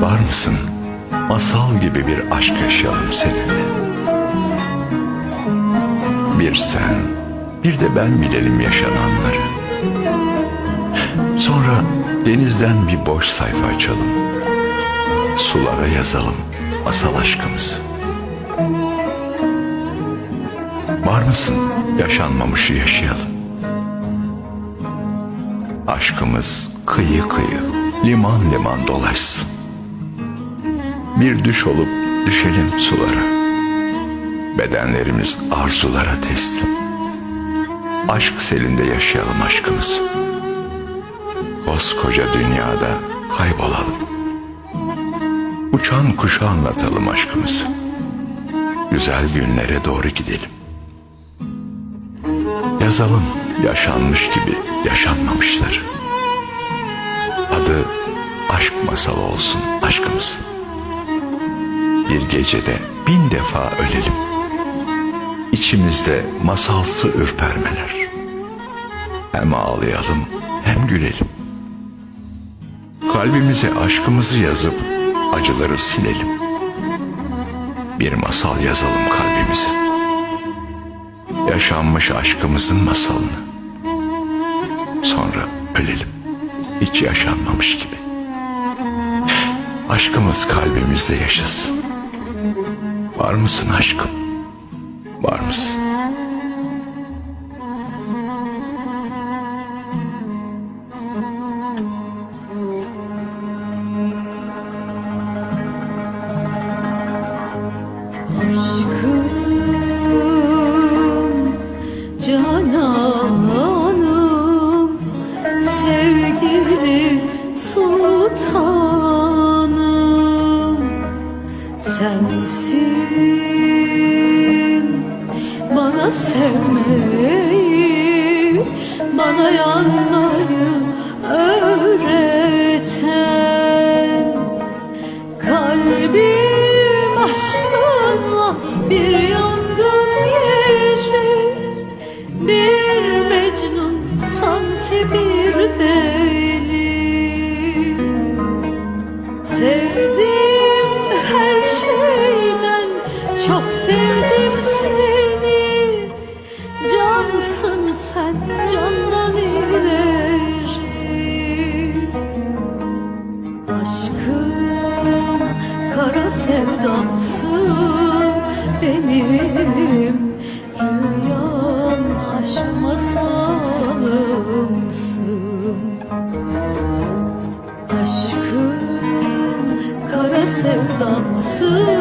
Var mısın? Masal gibi bir aşk yaşayalım seninle. Bir sen, bir de ben bilelim yaşananları. Sonra denizden bir boş sayfa açalım. Sulara yazalım masal aşkımızı. Var mısın? Yaşanmamışı yaşayalım. Aşkımız kıyı kıyı, liman liman dolaşsın. Bir düş olup düşelim sulara. Bedenlerimiz arzulara teslim. Aşk selinde yaşayalım aşkımızı. Koskoca dünyada kaybolalım. Uçan kuşa anlatalım aşkımızı. Güzel günlere doğru gidelim. Yazalım yaşanmış gibi yaşanmamışlar. Adı aşk masalı olsun aşkımız. Bir gecede bin defa ölelim. İçimizde masalsı ürpermeler. Hem ağlayalım hem gülelim. Kalbimize aşkımızı yazıp acıları silelim. Bir masal yazalım kalbimize. Yaşanmış aşkımızın masalını. Sonra ölelim. Hiç yaşanmamış gibi. Aşkımız kalbimizde yaşasın. Var mısın aşkım? Var mısın? Aşkım, benim Rüyam aşk masalımsın. Aşkım kara sevdamsın